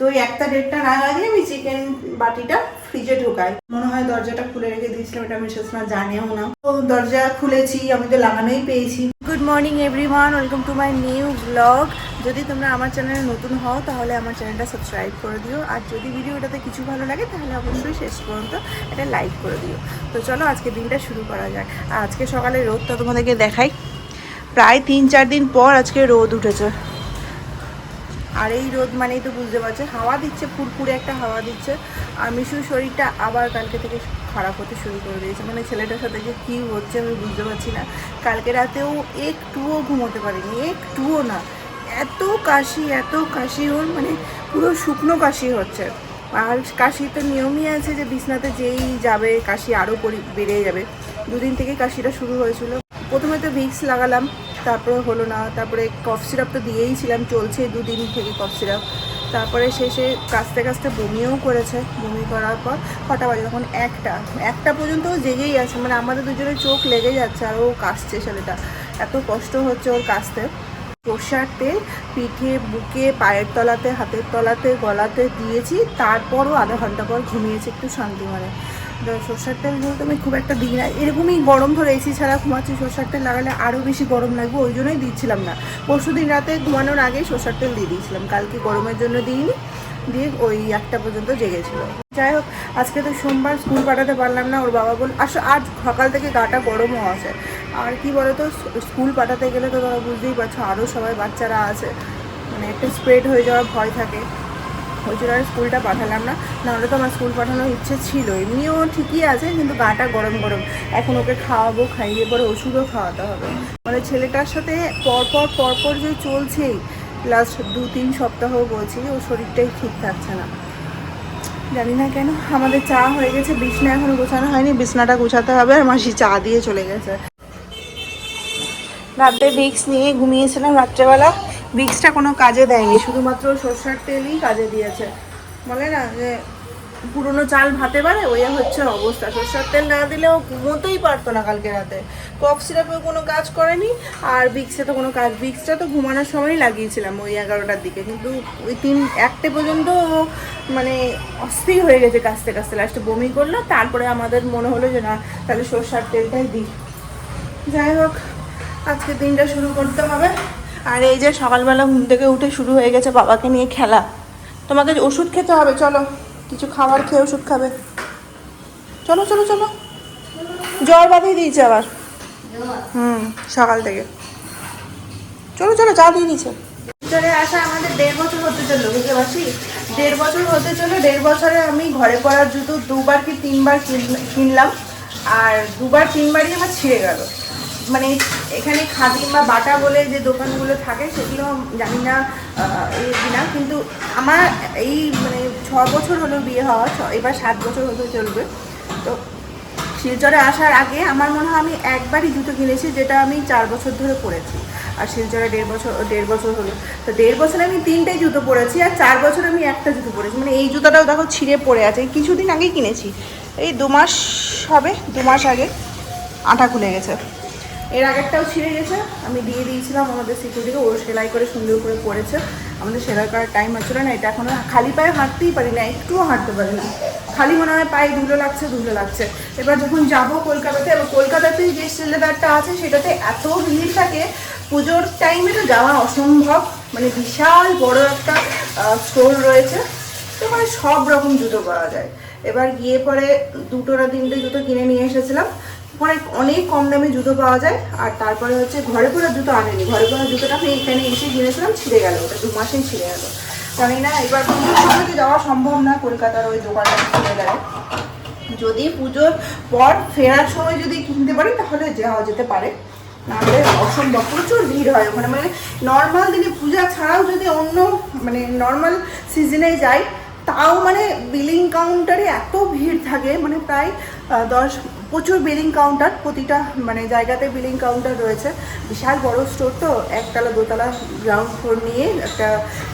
তো ওই একটা দেড়টা নাগাদই আমি চিকেন বাটিটা ফ্রিজে ঢোকাই। মনে হয় দরজাটা খুলে রেখে দিয়েছিলাম এটা আমি না জানিও না। তো দরজা খুলেছি, আমি তো লাগানোই পেয়েছি। Good morning everyone welcome to my new blog যদি তোমরা আমার চ্যানেলে নতুন হও, তাহলে আমার চ্যানেলটা সাবস্ক্রাইব করে দিও। আর যদি ভিডিওটাতে কিছু ভালো লাগে, তাহলে অবশ্যই শেষ পর্যন্ত এটা লাইক করে দিও। তো চলো আজকে দিনটা শুরু করা যাক। আজকে সকালে রোদটা তোমাদেরকে দেখাই। প্রায় তিন চার দিন পর আজকে রোদ উঠেছে। আর এই রোদ মানেই তো বুঝতে পারছে, হাওয়া দিচ্ছে, ফুরফুরে একটা হাওয়া দিচ্ছে। আর মিশুর শরীরটা আবার কালকে থেকে খারাপ হতে শুরু করে দিয়েছে। মানে ছেলেটার সাথে যে কী হচ্ছে আমি বুঝতে পারছি না। কালকে রাতেও একটুও ঘুমোতে পারিনি, একটুও না। এত কাশি এত কাশি ওর মানে পুরো শুকনো কাশি হচ্ছে। আর কাশি তো নিয়মই আছে যে বিছনাতে যেই যাবে, কাশি আরও বেড়ে যাবে। দুদিন থেকে কাশিটা শুরু হয়েছিল। প্রথমে তো ভিক্স লাগালাম তারপরে হলো না, তারপরে কফ সিরাপ তো দিয়েই ছিলাম, চলছে দুদিন থেকে কফ সিরাপ তারপরে শেষে কাস্তে কাস্তে বমিও করেছে। বমি করার পর কটা বাজে? তখন একটা। একটা পর্যন্ত জেগেই আছে মানে আমাদের দুজনের চোখ লেগে যাচ্ছে আর ও কাশছে ছেলেটা এত কষ্ট হচ্ছে ওর কাশতে। সর্ষার তেল পিঠে, বুকে, পায়ের তলাতে, হাতের তলাতে, গলাতে দিয়েছি। তারপরও আধা ঘণ্টা পর ঘুমিয়েছে, একটু শান্তি মানে। সর্ষার তেল যেহেতু আমি খুব একটা দিই না। এরকমই গরম ধরে এসি ছাড়া ঘুমাচ্ছি, সর্ষার তেল লাগালে আরও বেশি গরম লাগবে, ওই জন্যই দিচ্ছিলাম না। পরশু দিন রাতে ঘুমানোর আগেই সর্ষার তেল দিয়ে দিয়েছিলাম, কালকে গরমের জন্য দিইনি, দিয়ে ওই একটা পর্যন্ত জেগেছিল। যাই হোক, আজকে তো সোমবার, স্কুল পাঠাতে পারলাম না, ওর বাবা বল আস আজ সকাল থেকে গাটা গরমও আছে। আর কি বলতো স্কুল পাঠাতে গেলে তো তোমরা বুঝতেই পারছ আরও সবাই বাচ্চারা আছে মানে একটা স্প্রেড হয়ে যাওয়ার ভয় থাকে। ওই জন্য আর স্কুলটা পাঠালাম না। নাহলে তো আমার স্কুল পাঠানোর ইচ্ছে ছিল। এমনিও ঠিকই আছে, কিন্তু গাটা গরম গরম। এখন ওকে খাওয়াবো, খাইয়ে পরে ওষুধও খাওয়াতে হবে। মানে ছেলেটার সাথে পরপর পরপর যে চলছেই লাস্ট দু তিন সপ্তাহ বলছি, ও শরীরটাই ঠিক থাকছে না। জানি না কেন, আমাদের চা হয়ে গেছে, বিছনা এখনও গোছানো হয়নি, বিছনাটা গোছাতে হবে, আর মাসি চা দিয়ে চলে গেছে। রাতে ভিক্স নিয়ে ঘুমিয়েছিলাম রাত্রেবেলা। ভিক্সটা কোনো কাজে দেয়নি, শুধুমাত্র সর্ষার তেলই কাজে দিয়েছে। বলে না যে, পুরনো চাল ভাতে পারে ওই হচ্ছে অবস্থা। সর্ষার তেল না দিলেও ঘুমোতেই পারতো না কালকে রাতে। কফ সিরাপেও কোনো কাজ করেনি, আর ভিক্সে তো কোনো কাজ ভিক্সটা তো ঘুমানোর সময়ই লাগিয়েছিলাম ওই এগারোটার দিকে। কিন্তু ওই তিন একটা পর্যন্ত মানে অস্থির হয়ে গেছে কাস্তে কাস্তে লাস্টে বমি করল, তারপরে আমাদের মনে হলো যে, না, তাহলে সর্ষার তেলটাই দিই। যাই হোক আজকে দিনটা শুরু করতে হবে। আর এই যে সকালবেলা ঘুম থেকে উঠে শুরু হয়ে গেছে বাবাকে নিয়ে খেলা। তোমাকে ওষুধ খেতে হবে, চলো। কিছু খাবার খেয়ে ওষুধ খাবে। চলো চলো চলো। জ্বর বাঁধিয়ে দিয়েছে আবার। হুম, সকাল থেকে। চলো চলো চা দিয়ে দিয়েছে। চলে আসা আমাদের দেড় বছর হতে চলল, বুঝতে পারছি? দেড় বছর হতে চলো দেড় বছরে আমি ঘরে পরার জুতো দুবার কি তিনবার কিন- কিনলাম। আর দুবার তিনবারই আমার ছিঁড়ে গেল। মানে এখানে খাদিম বা বাটা বলে যে দোকানগুলো থাকে, সেগুলো জানি না এই কিনা, কিন্তু আমার এই মানে ছ বছর হলো বিয়ে হওয়া এবার সাত বছর হতে চলবে। তো শিলচরে আসার আগে আমার মনে হয় আমি একবারই জুতো কিনেছি, যেটা আমি চার বছর ধরে পরেছি। আর শিলচরে দেড় বছর দেড় বছর হলো। তো দেড় বছরে আমি তিনটে জুতো পরেছি, আর চার বছর আমি একটা জুতো পরেছি। মানে এই জুতোটাও দেখো ছিঁড়ে পড়ে আছে। কিছুদিন আগেই কিনেছি। এই দু মাস হবে, দু মাস আগে আটা খুলে গেছে। এর আগেরটাও ছিঁড়ে গেছে। আমি দিয়ে দিয়েছিলাম, আমাদের সিকিউরিটিকে ও সেলাই করে সুন্দর করে পড়েছে। আমাদের সেলাই করার টাইম হচ্ছিল না, এটা এখনও খালি পায়ে হাঁটতেই পারি না, একটুও হাঁটতে পারি না। খালি মনে হয় পায়ে ধুলো লাগছে ধুলো লাগছে। এবার যখন যাব কলকাতাতে, এবার কলকাতাতে যে সিলেবারটা আছে, সেটাতে এত ভিড় থাকে, পুজোর টাইমে তো যাওয়া অসম্ভব। মানে বিশাল বড় একটা স্টোর রয়েছে। তো মানে সব রকম জুতো পাওয়া যায়। এবার গিয়ে পরে দুটো না তিনটে জুতো কিনে নিয়ে এসেছিলাম। পরে অনেক কম দামে জুতো পাওয়া যায়, আর তারপরে হচ্ছে ঘরে পরা জুতো আনেনি। ঘরে পরা জুতোটা আমি এখানে এসে কিনেছিলাম, ছিঁড়ে গেল। ওটা দু মাসেই ছিঁড়ে গেল। জানি না এবার সময় যাওয়া সম্ভব না, কলকাতার ওই দোকানটা ছিঁড়ে গেলে যদি পুজোর পর ফেরার সময় যদি কিনতে পারি, তাহলে যাওয়া যেতে পারে। নাহলে অসম্ভব, প্রচুর ভিড় হয় ওখানে। মানে নর্মাল দিনে পূজা ছাড়াও যদি অন্য মানে নর্মাল সিজনে যাই, তাও মানে বিলিং কাউন্টারে এত ভিড় থাকে। মানে প্রায় দশ প্রচুর বিলিং কাউন্টার প্রতিটা মানে জায়গাতে বিলিং কাউন্টার রয়েছে। বিশাল বড় স্টোর তো, একতলা, দোতলা গ্রাউন্ড ফ্লোর নিয়ে একটা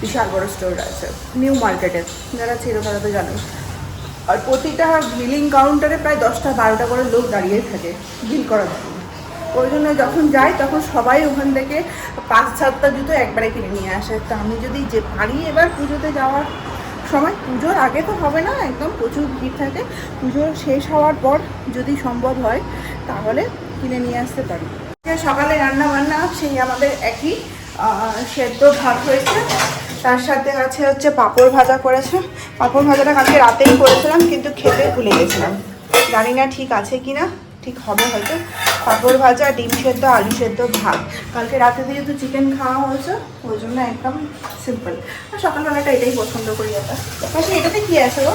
বিশাল বড় স্টোর আছে নিউ মার্কেটে যারা ছিল তারা তো জানোই আর প্রতিটা বিলিং কাউন্টারে প্রায় দশটা, বারোটা করে লোক দাঁড়িয়ে থাকে বিল করার জন্য। ওই জন্য যখন যাই তখন সবাই ওখান থেকে পাঁচ, সাতটা জুতো একবারে কিনে নিয়ে আসে। তো আমি যদি যে পারি এবার পুজোতে যাওয়ার সময় পুজোর আগে তো হবে না, একদম প্রচুর ভিড় থাকে। পুজোর শেষ হওয়ার পর যদি সম্ভব হয়, তাহলে কিনে নিয়ে আসতে পারি। সকালে রান্না বান্না সেই আমাদের একই সেদ্ধ ভাত হয়েছে। তার সাথে আছে হচ্ছে পাঁপড় ভাজা করেছে। পাঁপড় ভাজাটা কালকে রাতেই করেছিলাম, কিন্তু খেতে ভুলে গেছিলাম। জানি না ঠিক আছে কি না ঠিক হবে হয়তো। পাঁপড় ভাজা, ডিম সেদ্ধ, আলু সেদ্ধ, ভাত। কালকে রাতে যেহেতু চিকেন খাওয়া হয়েছে, ওই জন্য একদম সিম্পল আর সকালবেলাটা এটাই পছন্দ করি আমরা। পাশে এটাতে কি আছে গো?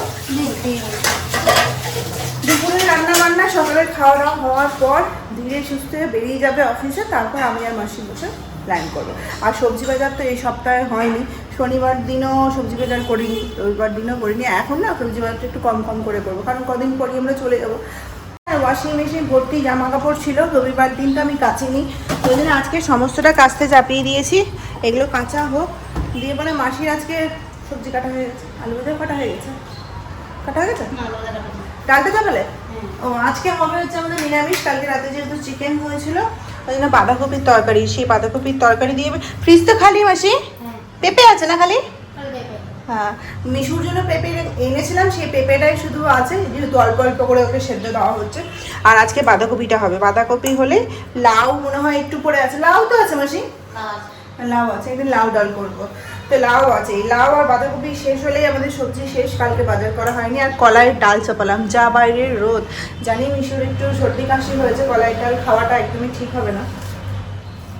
দুপুরে রান্না বান্না সকালের খাওয়া দাওয়া হওয়ার পর ধীরে সুস্থে বেরিয়ে যাবে অফিসে, তারপর আমি আর মাসি বসে প্ল্যান করব। আর সবজি বাজার তো এই সপ্তাহে হয়নি। শনিবার দিনও সবজি বাজার করিনি, রবিবার দিনও করিনি। এখন না, সবজি বাজারটা একটু কম কম করে করব। কারণ কদিন পরই আমরা চলে যাব। ওয়াশিং মেশিন ভর্তি জামা কাপড় ছিল রবিবার দিনটা আমি কাচিনি। ওই জন্য আজকে সমস্তটা কাচতে চাপিয়ে দিয়েছি। এগুলো কাঁচা হোক। দিয়ে পরে মাসির আজকে সবজি কাটা হয়ে গেছে। আলু ভাজা কাটা হয়ে গেছে। কাটা হয়ে গেছে? ডালটা চাপালে? ও আজকে হবে হচ্ছে আমাদের নিরামিষ। কালকে রাতে যেহেতু চিকেন হয়েছিল ওই জন্য বাঁধাকপির তরকারি সেই বাঁধাকপির তরকারি দিয়ে ফ্রিজ তো খালি মাসি? পেঁপে আছে না খালি? মিশুর জন্য পেঁপে এনেছিলাম সেই পেঁপেটাই শুধু আছে যেহেতু অল্প অল্প করে ওকে সেদ্ধ দেওয়া হচ্ছে। আর আজকে বাঁধাকপিটা হবে। বাঁধাকপি হলে লাউ মনে হয় একটু পরে আছে। লাউ তো আছে মাসি? লাউ আছে একদিন লাউ ডাল করব। তো লাউ আছে। এই লাউ আর বাঁধাকপি শেষ হলেই আমাদের সবজি শেষ কালকে বাজার করা হয়নি। আর কলাইয়ের ডাল চাপালাম। যা বাইরের রোদ। জানি মিশুর একটু সর্দি কাশি হয়েছে কলাইয়ের ডাল খাওয়াটা একদমই ঠিক হবে না।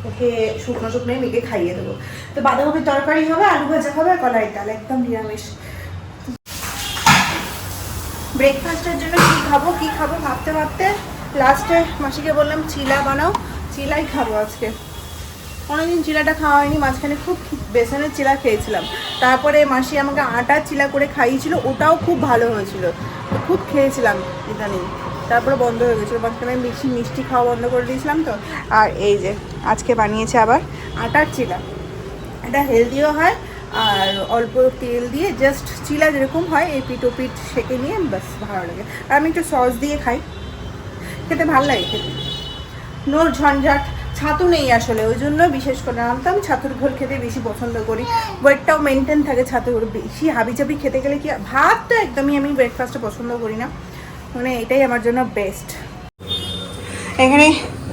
ওকে শুকনো শুকনোই মেখে খাইয়ে দেবো। তো বাঁধাকপির তরকারি হবে, আলু ভাজা হবে কলাইয়ের ডাল, একদম নিরামিষ। ব্রেকফাস্টের জন্য কি খাব কি খাব ভাবতে ভাবতে? লাস্টে মাসিকে বললাম, চিলা বানাও, চিলাই খাব আজকে। অনেকদিন চিলাটা খাওয়া হয়নি, মাঝখানে খুব বেসনের চিলা খেয়েছিলাম। তারপরে মাসি আমাকে আটা চিলা করে খাইয়েছিল, ওটাও খুব ভালো হয়েছিল। খুব খেয়েছিলাম ইদানিং। তারপরে বন্ধ হয়ে গেছিল। মাঝখানে বেশি মিষ্টি খাওয়া বন্ধ করে দিয়েছিলাম তো। আর এই যে, আজকে বানিয়েছে আবার আটার চিলা এটা হেলদিও হয় আর অল্প তেল দিয়ে জাস্ট চিলা যেরকম হয়, এই ও পিঠ সেকে নিয়ে ব্যাস ভালো লাগে। আর আমি একটু সস দিয়ে খাই। খেতে ভালো লাগে খেতে। নোর ঝঞ্ঝাট। ছাতু নেই আসলে, ওই জন্য বিশেষ করে আনতাম ছাতুর ঘোল খেতে বেশি পছন্দ করি। ওয়েটটাও মেনটেন থাকে ছাতুর। বেশি হাবিজাবি খেতে গেলে কি ভাতটা একদমই আমি ব্রেকফাস্টে পছন্দ করি না। মানে এটাই আমার জন্য বেস্ট এখানে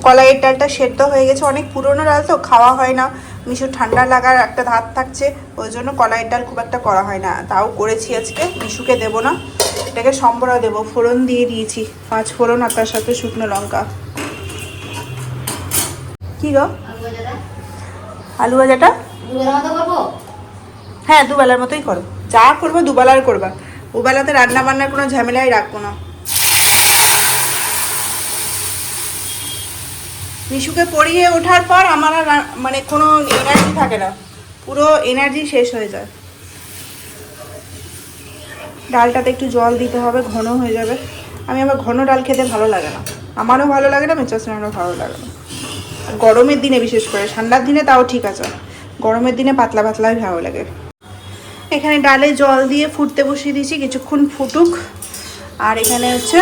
কলাইয়ের ডালটা সেদ্ধ হয়ে গেছে। অনেক পুরনো ডাল তো, খাওয়া হয় না। মিশু ঠান্ডা লাগার একটা ধাত থাকছে। ওই জন্য কলাইয়ের ডাল খুব একটা করা হয় না। তাও করেছি আজকে। মিশুকে দেবো না। এটাকে সম্বরা দেবো। ফোড়ন দিয়ে দিয়েছি। পাঁচ ফোড়ন আর তার সাথে শুকনো লঙ্কা। কি গো? আলু ভাজাটা? হ্যাঁ দুবেলার মতোই করো। যা করব দুবেলার করবা। ওবেলাতে রান্না বান্নার কোনো ঝামেলাই রাখব না। মিশুকে পড়িয়ে ওঠার পর আমার আর মানে কোনো এনার্জি থাকে না। পুরো এনার্জি শেষ হয়ে যায়। ডালটাতে একটু জল দিতে হবে, ঘন হয়ে যাবে। আমি আবার ঘন ডাল খেতে ভালো লাগে না। আমারও ভালো লাগে না মেচাসনারও ভালো লাগে না। গরমের দিনে বিশেষ করে, ঠান্ডার দিনে তাও ঠিক আছে। গরমের দিনে পাতলা পাতলাই ভালো লাগে। এখানে ডালে জল দিয়ে ফুটতে বসিয়ে দিয়েছি, কিছুক্ষণ ফুটুক। আর এখানে হচ্ছে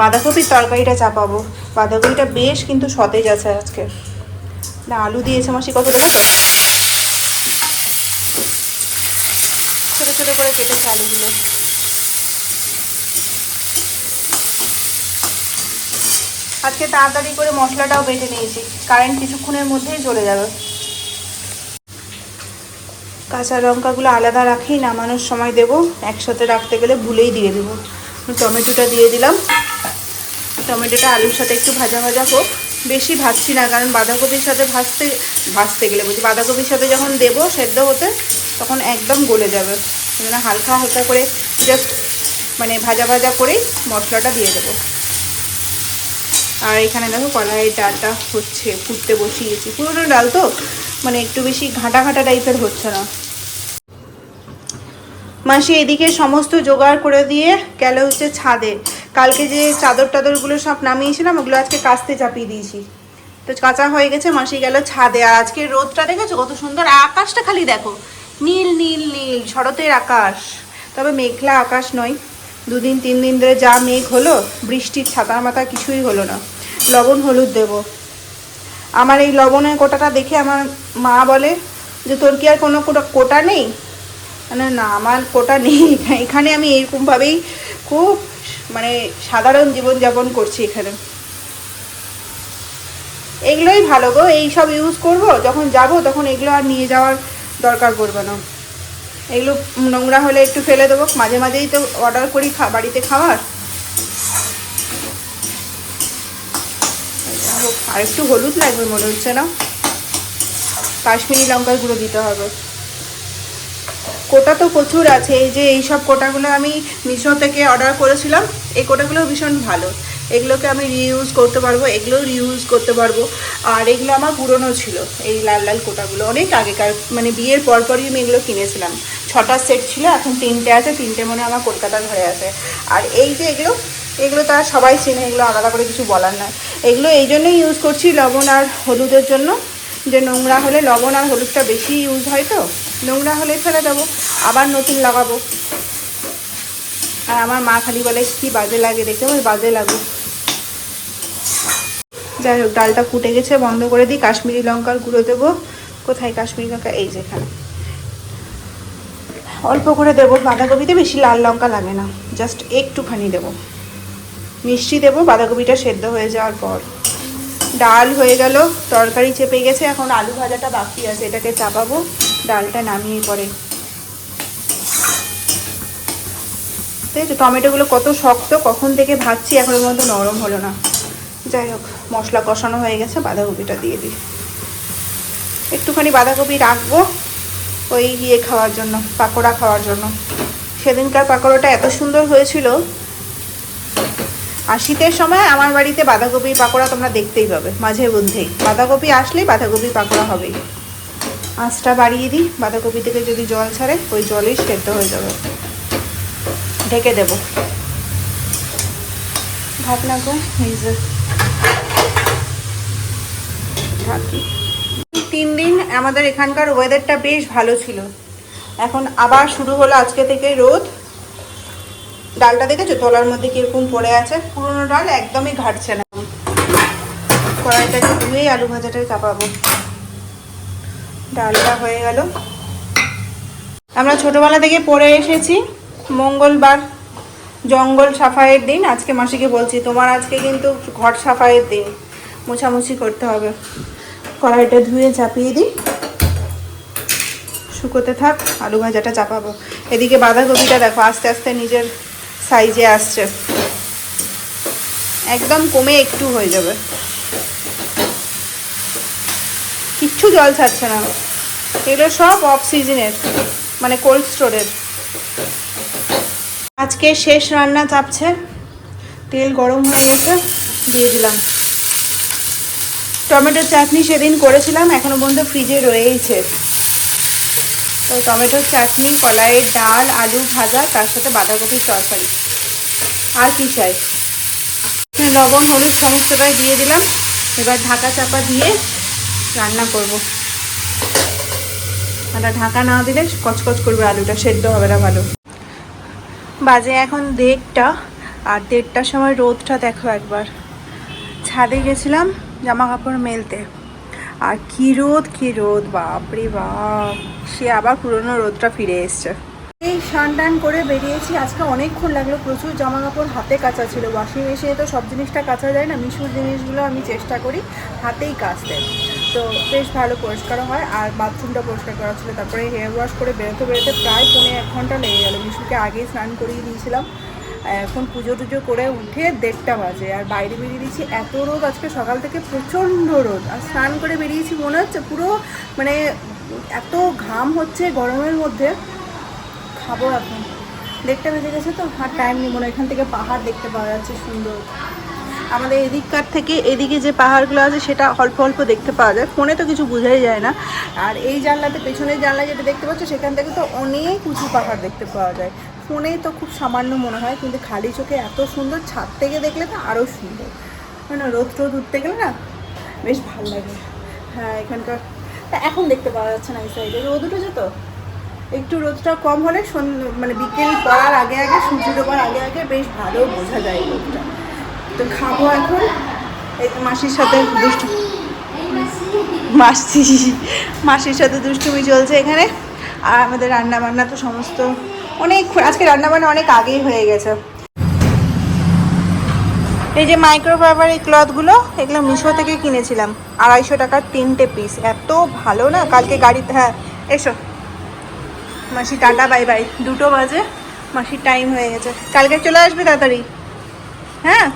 বাঁধাকপির তরকারিটা চাপাবো। বাঁধাকপিটা বেশ কিন্তু সতেজ আছে আজকে। না, আলু দিয়েছে মাসি, কত দেখেছ ছোটো ছোটো করে কেটেছে আলুগুলো। আজকে তাড়াতাড়ি করে মশলাটাও বেটে নিয়েছি। কারেন্ট কিছুক্ষণের মধ্যেই চলে যাবে। কাঁচা লঙ্কাগুলো আলাদা রাখি, নামানোর সময় দেব। একসাথে রাখতে গেলে ভুলেই দিয়ে দেবো। টমেটোটা দিয়ে দিলাম। টমেটোটা আলুর সাথে একটু ভাজা ভাজা হোক। বেশি ভাজছি না, কারণ বাঁধাকপির সাথে ভাজতে ভাজতে গেলে বলছি, বাঁধাকপির সাথে যখন দেবো সেদ্ধ হতে তখন একদম গলে যাবে। সেখানে হালকা হালকা করে জাস্ট মানে ভাজা ভাজা করেই মশলাটা দিয়ে দেবো। আর এখানে দেখো কলাইয়ের ডালটা হচ্ছে, ফুটতে বসিয়েছি। পুরোনো ডাল তো মানে একটু বেশি ঘাঁটা ঘাঁটা টাইপের হচ্ছে না। মাসি এদিকে সমস্ত জোগাড় করে দিয়ে গেল হচ্ছে ছাদে। কালকে যে চাদর টাদরগুলো সব নামিয়েছিলাম, ওগুলো আজকে কাস্তে চাপিয়ে দিয়েছি। তো কাঁচা হয়ে গেছে, মাসি গেল ছাদে। আর আজকে রোদটা দেখেছ? কত সুন্দর আকাশটা খালি দেখো। নীল নীল নীল, শরতের আকাশ। তবে মেঘলা আকাশ নয়। দুদিন, তিন দিন ধরে যা মেঘ হলো, বৃষ্টির ছাতার মাথা কিছুই হলো না। লবণ, হলুদ দেব। আমার এই লবণের কোটাটা দেখে আমার মা বলে যে, তোর কি আর কোনো কোটা কোটা নেই? মানে না, আমার কোটা নেই। এখানে- আমি এরকমভাবেই খুব মানে সাধারণ জীবনযাপন করছি এখানে। এগুলোই ভালো গো, এই সব ইউজ করব, যখন যাব তখন এগুলো আর নিয়ে যাওয়ার দরকার পড়বে না। এগুলো নোংরা হলে একটু ফেলে দেবো, মাঝে মাঝেই তো অর্ডার করি বাড়িতে খাওয়ার। আর একটু হলুদ লাগবে মনে হচ্ছে না? কাশ্মীরি লঙ্কার গুঁড়ো দিতে হবে। কোটা তো প্রচুর আছে, এই যে এই সব কোটাগুলো আমি মিশো থেকে অর্ডার করেছিলাম, এই কোটাগুলো ভীষণ ভালো। এগুলোকে আমি রিইউজ করতে পারব এগুলো রিইউজ করতে পারব। আর এগুলো আমার পুরনো ছিল, এই লাল লাল কোটাগুলো। অনেক আগেকার মানে বিয়ের পরপরই আমি এগুলো কিনেছিলাম। ছটা সেট ছিল, এখন তিনটে আছে, তিনটে মনে আমার কলকাতার ঘরে আছে। আর এই যে এগুলো এগুলো তারা সবাই চেনে, এগুলো আলাদা করে কিছু বলার নয়। এগুলো এই জন্যই ইউজ করছি লবণ আর হলুদের জন্য, যে নোংরা হলে লবণ আর হলুদটা বেশি ইউজ হয় তো। নোংরা হলে ফেলে দেবো, আবার নতুন লাগাবো। আর আমার মা খালি বলে, কি বাজে লাগে দেখতে ওই বাজে লাগুক। যাই হোক, ডালটা ফুটে গেছে, বন্ধ করে দিই। কাশ্মীরি লঙ্কার গুঁড়ো দেবো। কোথায় কাশ্মীরি লঙ্কা? এই যেখানে। অল্প করে দেবো। বাঁধাকপিতে বেশি লাল লঙ্কা লাগে না। জাস্ট একটুখানি দেবো। মিষ্টি দেবো। বাঁধাকপিটা সেদ্ধ হয়ে যাওয়ার পর। ডাল হয়ে গেল, তরকারি চেপে গেছে। এখন আলু ভাজাটা বাকি আছে। এটাকে চাপাবো। ডালটা নামিয়ে পরে। দেখছ টমেটোগুলো কত শক্ত, কখন থেকে ভাজছি এখনও পর্যন্ত নরম হলো না। যাই হোক, মশলা কষানো হয়ে গেছে, বাঁধাকপিটা দিয়ে দিই। একটুখানি বাঁধাকপি রাখব ওই ইয়ে খাওয়ার জন্য, পাকোড়া খাওয়ার জন্য। সেদিনকার পাকোড়াটা এত সুন্দর হয়েছিল। আর শীতের সময় আমার বাড়িতে বাঁধাকপি পাকোড়া তোমরা দেখতেই পাবে, মাঝে মধ্যেই। বাঁধাকপি আসলেই বাঁধাকপি পাকোড়া হবেই। আঁচটা বাড়িয়ে দিই, বাঁধাকপি থেকে যদি জল ছাড়ে, ওই জলেই সেদ্ধ হয়ে যাবে। ঢেকে দেব। ঢাকনা কো এই যে। ঢাকি। তিন দিন আমাদের এখানকার ওয়েদারটা বেশ ভালো ছিল। এখন আবার শুরু হলো আজকে থেকে রোদ। ডালটা দেখেছ? তলার মধ্যে কীরকম পড়ে আছে। পুরোনো ডাল একদমই ঘাটছে না। কড়াইটাকে ধুয়েই আলু ভাজাটা চাপাবো। ডালটা হয়ে গেল। আমরা ছোটবেলা থেকে পড়ে এসেছি, মঙ্গলবার, জঙ্গল সাফাইয়ের দিন। আজকে মাসিকে বলছি, তোমার আজকে কিন্তু ঘর সাফাইয়ের দিন। মোছামুছি করতে হবে। কড়াইটা ধুয়ে চাপিয়ে দিই। শুকোতে থাক, আলু ভাজাটা চাপাবো। এদিকে বাঁধাকপিটা দেখো, আস্তে আস্তে নিজের সাইজে আসছে। একদম কমে একটু হয়ে যাবে। কিচ্ছু জল ছাড়ছে না। এগুলো সব অফ সিজনের মানে কোল্ড স্টোরের আজকে শেষ রান্না চাপছে, তেল গরম হয়ে গেছে, দিয়ে দিলাম। টমেটোর চাটনি সেদিন করেছিলাম, এখনও পর্যন্ত ফ্রিজে রয়েইছে। তো টমেটোর চাটনি কলাইয়ের ডাল, আলু ভাজা, তার সাথে বাঁধাকপির তরকারি। আর কি চাই? লবণ, হলুদ, সমস্তটাই দিয়ে দিলাম। এবার ঢাকা চাপা দিয়ে রান্না করব। আটা ঢাকা না দিলে কচকচ করবে আলুটা, সেদ্ধ হবে না ভালো। বাজে এখন দেড়টা, আর দেড়টার সময় রোদটা দেখো একবার। ছাদে গেছিলাম জামা কাপড় মেলতে। আর কি রোদ কি রোদ, বাপরে বাপ। সে আবার পুরনো রোদটা ফিরে এসছে। এই স্নান টান করে বেরিয়েছি। আজকে অনেকক্ষণ লাগল। প্রচুর জামা কাপড় হাতে কাচা ছিল। ওয়াশিং মেশিনে তো সব জিনিসটা কাচা যায় না? মিশুর জিনিসগুলো আমি চেষ্টা করি হাতেই কাচতে। তো বেশ ভালো পরিষ্কার হয়। আর বাথরুমটা পরিষ্কার করা ছিল। তারপরে হেয়ার ওয়াশ করে বেরোতে বেরোতে প্রায় পৌনে এক ঘণ্টা লেগে গেলো। মিশুকে আগেই স্নান করিয়ে দিয়েছিলাম। এখন পুজো টুজো করে উঠে দেড়টা বাজে। আর বাইরে বেরিয়ে দিয়েছি। এত রোদ আজকে সকাল থেকে, প্রচণ্ড রোদ। আর স্নান করে বেরিয়েছি মনে হচ্ছে পুরো মানে এত ঘাম হচ্ছে গরমের মধ্যে। খাব এখন। দেড়টা বেজে গেছে তো। আর টাইম নেই মনে এখান থেকে পাহাড় দেখতে পাওয়া যাচ্ছে সুন্দর। আমাদের এদিককার থেকে এদিকে যে পাহাড়গুলো আছে সেটা অল্প অল্প দেখতে পাওয়া যায়। ফোনে তো কিছু বোঝাই যায় না। আর এই জানলাতে, পেছনের জানলা যেটা দেখতে পাচ্ছ, সেখান থেকে তো অনেক উঁচু পাহাড় দেখতে পাওয়া যায়। ফোনে তো খুব সামান্য মনে হয়, কিন্তু খালি চোখে এত সুন্দর, ছাদ থেকে দেখলে তো আরও সুন্দর। মানে রোদ টোদ উঠতে গেলে না বেশ ভালো লাগে। হ্যাঁ এখানকার। তা এখন দেখতে পাওয়া যাচ্ছে না এই সাইডে। রোদ উঠেছে তো? একটু রোদটা কম হলে মানে বিকেল পড়ার আগে আগে সূর্য ডোবার আগে আগে বেশ ভালো বোঝা যায় রোদটা। তো খাব এখন। এই তো মাসির সাথে দুষ্টু মাসি, মাসির সাথে দুষ্টুমি চলছে এখানে। আর আমাদের রান্না বান্না তো সমস্ত অনেক আজকে রান্না বান্না অনেক আগেই হয়ে গেছে। এই যে মাইক্রোফাইবার এই ক্লথগুলো এগুলো মিশো থেকে কিনেছিলাম। আড়াইশো টাকার তিনটে পিস এত ভালো না? কালকে গাড়িতে হ্যাঁ এসো। মাসি, টাটা বাই বাই দুটো বাজে। মাসির টাইম হয়ে গেছে। কালকে চলে আসবে তাড়াতাড়ি? হ্যাঁ?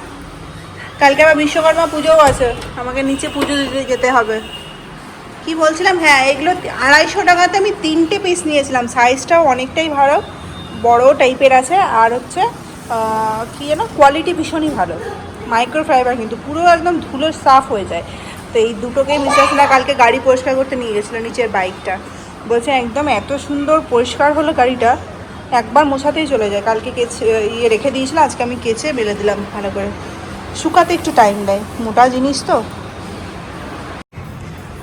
কালকে আবার বিশ্বকর্মা পুজোও আছে। আমাকে নিচে পুজো দিতে যেতে হবে। কি বলছিলাম? হ্যাঁ এগুলো আড়াইশো টাকাতে আমি তিনটে পিস নিয়েছিলাম। সাইজটাও অনেকটাই ভালো বড় টাইপের আছে। আর হচ্ছে কি যেন কোয়ালিটি ভীষণই ভালো। মাইক্রোফাইবার কিন্তু, পুরো একদম ধুলো সাফ হয়ে যায়। তো এই দুটোকে মিশাসলা কালকে গাড়ি পরিষ্কার করতে নিয়ে গেছিল নিচের বাইকটা বলছে, একদম এত সুন্দর পরিষ্কার হলো গাড়িটা, একবার মোছাতেই চলে যায়। কালকে কেচে ইয়ে রেখে দিয়েছিলাম আজকে আমি কেচে বেলে দিলাম ভালো করে। শুকাতে একটু টাইম দেয়। মোটা জিনিস তো।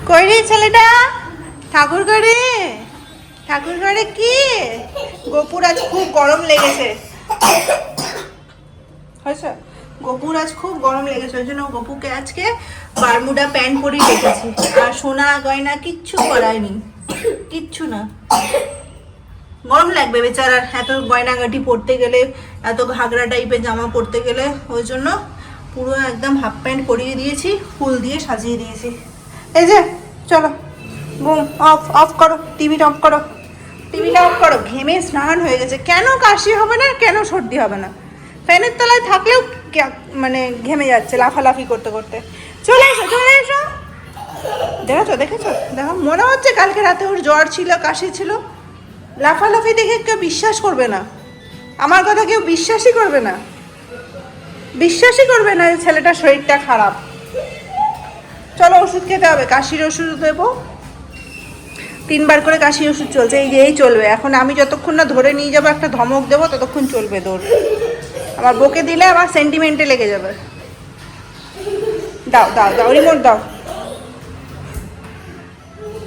কই রে ছেলেটা? ঠাকুর ঘরে? ঠাকুর ঘরে কি? গোপুর আজ খুব গরম লেগেছে। হয়েছে গোপুর আজ খুব গরম লেগেছে ওই জন্য গোপুকে আজকে বারমুডা প্যান্ট পরিয়ে রেখেছি আর সোনা গয়না কিচ্ছু করায়নি কিচ্ছু না। গরম লাগবে বেচারার এত গয়নাগাটি পরতে গেলে এত ঘাগরা টাইপের জামা পরতে গেলে ওই জন্য পুরো একদম হাফ প্যান্ট পরিয়ে দিয়েছি, ফুল দিয়ে সাজিয়ে দিয়েছি। এই যে, চলো বুম অফ অফ করো টিভিটা অফ করো। টিভিটা অফ করো, ঘেমে স্নান হয়ে গেছে। কেন কাশি হবে না, কেন সর্দি হবে না? ফ্যানের তলায় থাকলেও মানে ঘেমে যাচ্ছে লাফালাফি করতে করতে। চলে এসো চলে এসো। দেখেছ দেখেছ? দেখো, মনে হচ্ছে কালকে রাতে ওর জ্বর ছিল, কাশি ছিল। লাফালাফি দেখে কেউ বিশ্বাস করবে না। আমার কথা কেউ বিশ্বাসই করবে না। বিশ্বাসই করবে না যে ছেলেটার শরীরটা খারাপ। চলো ওষুধ খেতে হবে, কাশির ওষুধ দেবো। তিনবার করে কাশি ওষুধ চলছে, এই যে এই চলবে। এখন আমি যতক্ষণ না ধরে নিয়ে যাব, একটা ধমক দেবো, ততক্ষণ চলবে দৌড়। আমার বকে দিলে আমার সেন্টিমেন্টে লেগে যাবে। দাও দাও দাও রিমোট দাও।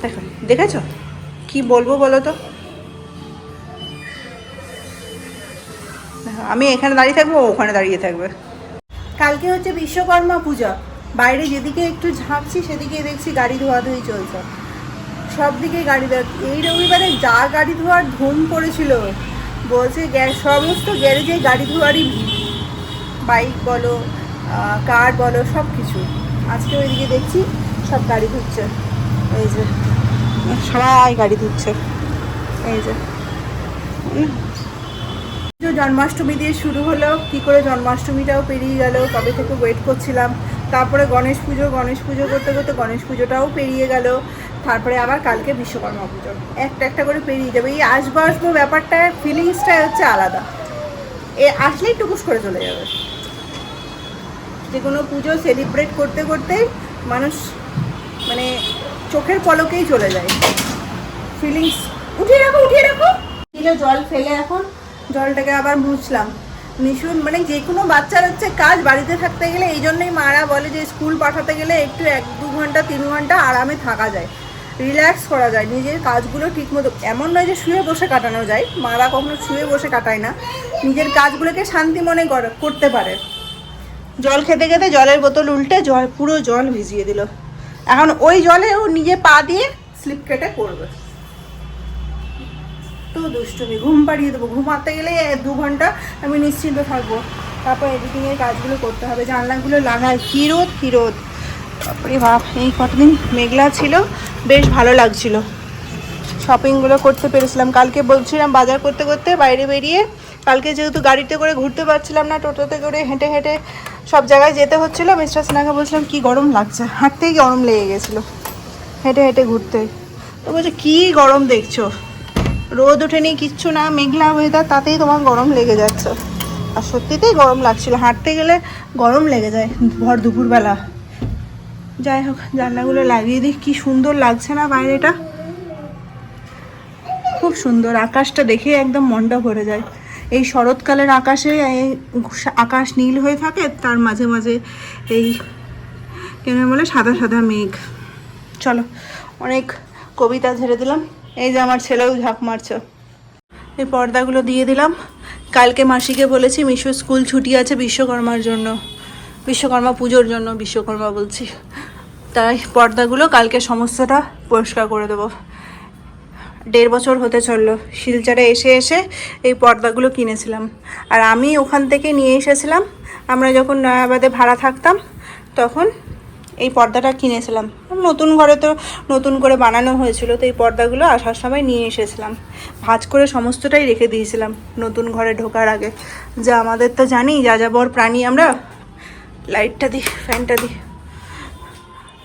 দেখো, দেখেছ? কি বলব বলো তো? আমি এখানে দাঁড়িয়ে থাকব ওখানে দাঁড়িয়ে থাকবে। কালকে হচ্ছে বিশ্বকর্মা পূজা। বাইরে যেদিকে একটু ঝাঁকছি সেদিকে দেখছি গাড়ি ধোয়াধুয়ি চলছে। সব দিকে গাড়ি ধোয়া, এই রবিবারে যা গাড়ি ধোয়ার ধুম পড়েছিল, বলছে সমস্ত গ্যারেজে গাড়ি ধোয়ারই বাইক বলো কার বলো সব কিছু আজকে ওইদিকে দেখছি সব গাড়ি ধুচ্ছে। এই যে, সবাই গাড়ি ধুচ্ছে। এই। যে জন্মাষ্টমী দিয়ে শুরু হলো। কি করে জন্মাষ্টমীটাও পেরিয়ে গেল, কবে থেকে ওয়েট করছিলাম। তারপরে গণেশ পুজো গণেশ পুজো করতে করতে গণেশ পুজোটাও পেরিয়ে গেল। তারপরে আবার কালকে বিশ্বকর্মা পুজো। একটা একটা করে পেরিয়ে যাবে। এই আসব আসব ব্যাপারটা ফিলিংসটা হচ্ছে আলাদা। এ আসলেই টুকুস করে চলে যাবে। যে কোনো পুজো সেলিব্রেট করতে করতেই মানুষ মানে চোখের পলকেই চলে যায়। ফিলিংস উঠিয়ে রাখো উঠিয়ে রাখো। জল ফেলে এখন। জলটাকে আবার মুছলাম। নিশুন মানে যে কোনো বাচ্চার হচ্ছে কাজ বাড়িতে থাকতে গেলে এই জন্যই মারা বলে যে স্কুল পাঠাতে গেলে একটু এক, দু ঘণ্টা, তিন ঘণ্টা আরামে থাকা যায়। রিল্যাক্স করা যায়, নিজের কাজগুলো ঠিকমতো, এমন নয় যে শুয়ে বসে কাটানো যায়, মারা কখনো শুয়ে বসে কাটায় না। নিজের কাজগুলোকে শান্তি মনে কর- করতে পারে। জল খেতে খেতে জলের বোতল উল্টে জল, পুরো জল ভিজিয়ে দিল। এখন ওই জলে ও নিজে পা দিয়ে স্লিপ কেটে করবে। দুষ্টুমি, ঘুম পাড়িয়ে দেবো, ঘুমাতে গেলে দু ঘণ্টা আমি নিশ্চিন্ত থাকব। তারপর এডিটিংয়ের কাজগুলো করতে হবে, জানলাগুলো লাগাই কী রোদ কী রোদ তারপরে বাপ, এই কতদিন মেঘলা ছিল, বেশ ভালো লাগছিল। শপিংগুলো করতে পেরেছিলাম, কালকে বলছিলাম বাজার করতে করতে বাইরে বেরিয়ে, কালকে যেহেতু গাড়িতে করে ঘুরতে পারছিলাম না, টোটোতে করে হেঁটে হেঁটে সব জায়গায় যেতে হচ্ছিল মিস্টার সিনহাকে বলছিলাম, কি গরম লাগছে? হাঁটতেই গরম লেগে গেছিল, হেঁটে হেঁটে ঘুরতে। তো বলছে, কী গরম দেখছ? রোদ ওঠেনি, কিচ্ছু না, মেঘলা ওয়েদার তাতেই তোমার গরম লেগে যাচ্ছে। আর সত্যিতেই গরম লাগছিল, হাঁটতে গেলে গরম লেগে যায় ভর দুপুরবেলা। যাই হোক, জানলাগুলো লাগিয়ে দিই, কি সুন্দর লাগছে না বাইরেটা। খুব সুন্দর, আকাশটা দেখে একদম মনটা ভরে যায়। এই শরৎকালের আকাশে, এই আকাশ নীল হয়ে থাকে, তার মাঝে মাঝে এই, কেন বলে, সাদা সাদা মেঘ। চলো, অনেক কবিতা ঝেড়ে দিলাম। এই যে আমার ছেলেও ঝাঁক মারছে। এই পর্দাগুলো দিয়ে দিলাম। কালকে মাসিকে বলেছি, মিশো স্কুল ছুটি আছে বিশ্বকর্মার জন্য। বিশ্বকর্মা পুজোর জন্য বিশ্বকর্মা বলছি। তাই পর্দাগুলো কালকে সমস্তটা পরিষ্কার করে দেবো। দেড় বছর হতে চলল। শিলচরে এসে এসে এই পর্দাগুলো কিনেছিলাম। আর আমি ওখান থেকে নিয়ে এসেছিলাম। আমরা যখন নয়াবাদে ভাড়া থাকতাম, তখন এই পর্দাটা কিনেছিলাম। নতুন ঘরে তো নতুন করে বানানো হয়েছিল, তো এই পর্দাগুলো আসার সময় নিয়ে এসেছিলাম। ভাঁজ করে সমস্তটাই রেখে দিয়েছিলাম নতুন ঘরে ঢোকার আগে। যা আমাদের তো জানি, যা যাবর প্রাণী আমরা, লাইটটা দিই, ফ্যানটা দিই।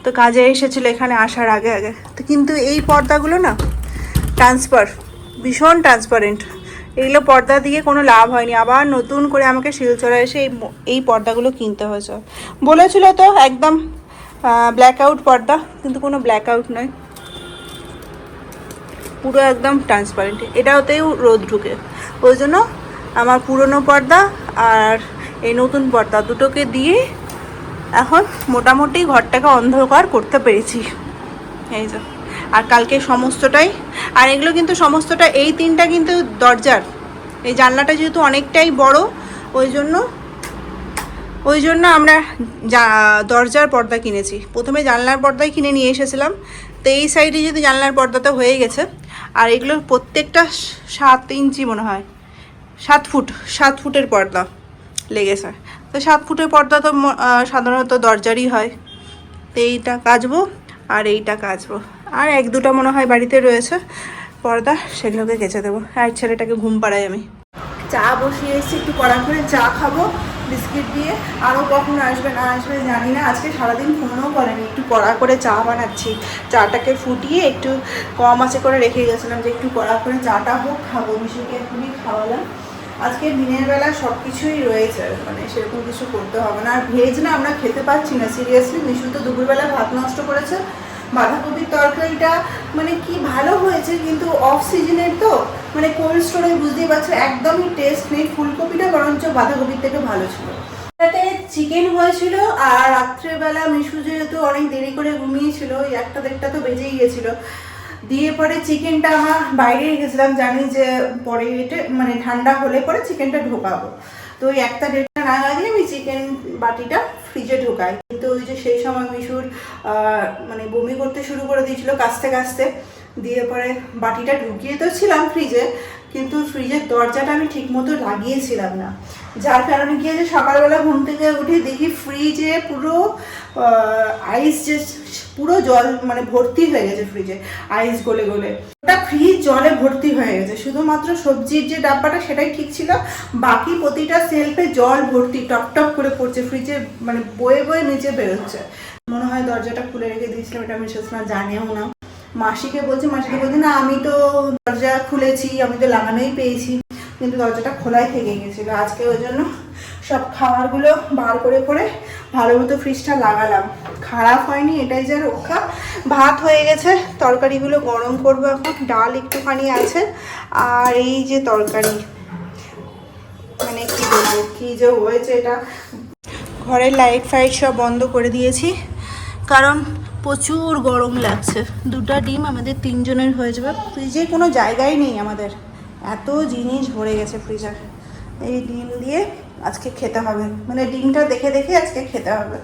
তো কাজে এসেছিল এখানে আসার আগে আগে। তো কিন্তু এই পর্দাগুলো না ট্রান্সফার ভীষণ ট্রান্সপারেন্ট এগুলো পর্দা দিয়ে কোনো লাভ হয়নি। আবার নতুন করে আমাকে শিলচরে এসে এই এই পর্দাগুলো কিনতে হয়েছে। বলেছিল তো একদম ব্ল্যাক আউট পর্দা, কিন্তু কোনো ব্ল্যাক আউট নয়। পুরো একদম ট্রান্সপারেন্ট এটাতেও রোদ ঢুকে। ওই জন্য আমার পুরনো পর্দা আর এই নতুন পর্দা দুটোকে দিয়ে এখন মোটামুটি ঘরটাকে অন্ধকার করতে পেরেছি। এই যে। আর কালকে সমস্তটাই, আর এগুলো কিন্তু সমস্তটা, এই তিনটা কিন্তু দরজার। এই জানলাটা যেহেতু অনেকটাই বড়, ওই জন্য ওই জন্য আমরা দরজার পর্দা কিনেছি। প্রথমে জানলার পর্দাই কিনে নিয়ে এসেছিলাম। তো এই সাইডে যদি জানলার পর্দাটা হয়ে গেছে, আর এগুলোর প্রত্যেকটা সাত ইঞ্চি মনে হয়। সাত ফুট, সাত ফুটের পর্দা লেগেছে। তো সাত ফুটের পর্দা তো সাধারণত দরজারই হয়। তো এইটা কাচবো আর এইটা কাচবো। আর এক দুটো মনে হয় বাড়িতে রয়েছে পর্দা, সেগুলোকে কেচে দেবো। আর ছেলেটাকে ঘুম পাড়াই আমি। চা বসিয়ে এসেছি, একটু কড়া করে চা খাব। বিস্কিট দিয়ে। আরও কখন আসবে, না আসবে জানি না। আজকে সারাদিন ফোনও করেনি। একটু কড়া করে চা বানাচ্ছি। চাটাকে ফুটিয়ে একটু কম আছে করে রেখে গেছিলাম যে একটু কড়া করে চাটা হোক, খাব। মিশুকে এখনই খাওয়ালাম। আজকে দিনের বেলা সব কিছুই রয়েছে। মানে সেরকম কিছু করতে হবে না। আর ভেজ না আমরা খেতে পাচ্ছি না। সিরিয়াসলি মিশু তো দুপুরবেলা ভাত নষ্ট করেছে। বাঁধাকপির তরকারিটা মানে কি ভালো হয়েছে কিন্তু অফ সিজনের তো মানে কোল্ড স্টোরে বুঝতেই পারছ, একদমই টেস্ট নেই। ফুলকপিটা বরঞ্চ বাঁধাকপির থেকে ভালো ছিল। সাথে চিকেন হয়েছিল আর রাত্রেবেলা মিশু যেহেতু অনেক দেরি করে ঘুমিয়েছিল, ওই একটা দেড়টা তো বেজেই গেছিল। দিয়ে পরে চিকেনটা আমার বাইরে রেখেছিলাম, জানি যে পরে এটা মানে ঠান্ডা হলে পরে চিকেনটা ঢোকাবো। তো ওই একটা দেড়টা নাগাদই আমি চিকেন বাটিটা ফ্রিজে ঢোকায়। কিন্তু ওই যে সেই সময় মিশুর মানে বমি করতে শুরু করে দিয়েছিল কাস্তে কাস্তে। দিয়ে পরে বাটিটা ঢুকিয়ে তো ছিলাম ফ্রিজে কিন্তু ফ্রিজের দরজাটা আমি ঠিক মতো লাগিয়েছিলাম না। যার কারণে কি যে সকালবেলা ঘুম থেকে উঠে দেখি ফ্রিজে পুরো আইস যে পুরো জল মানে ভর্তি হয়ে গেছে ফ্রিজে আইস গলে গলে। ওটা ফ্রিজ জলে ভর্তি হয়ে গেছে। শুধুমাত্র সবজির যে ডাব্বাটা সেটাই ঠিক ছিল, বাকি প্রতিটা সেলফে জল ভর্তি, টপ টপ করে পড়ছে। ফ্রিজে মানে বয়ে বয়ে নিচে বেরোচ্ছে। মনে হয় দরজাটা খুলে রেখে দিয়েছিলাম, এটা মিসেস না, জানেও না। মাসিকে বলছে মাসিকে বলছে, না, আমি তো দরজা খুলেছি, আমি তো লাগানোই পেয়েছি। কিন্তু দরজাটা খোলাই থেকে গেছিল। আজকে ওই জন্য সব খাবারগুলো বার করে করে ভালো মতো ফ্রিজটা লাগালাম। খারাপ হয়নি, এটাই যা রক্ষা। ভাত হয়ে গেছে, তরকারিগুলো গরম করব এখন। ডাল একটুখানি আছে। আর এই যে তরকারি মানে কি বলব, কি যে হয়েছে এটা। ঘরের লাইট ফাইট সব বন্ধ করে দিয়েছি। কারণ প্রচুর গরম লাগছে। দুটা ডিম আমাদের তিনজনের হয়ে যাবে। ফ্রিজে কোনো জায়গাই নেই আমাদের। এত জিনিস ভরে গেছে ফ্রিজার। এই ডিম দিয়ে আজকে খেতে হবে। মানে ডিমটা দেখে দেখে আজকে খেতে হবে।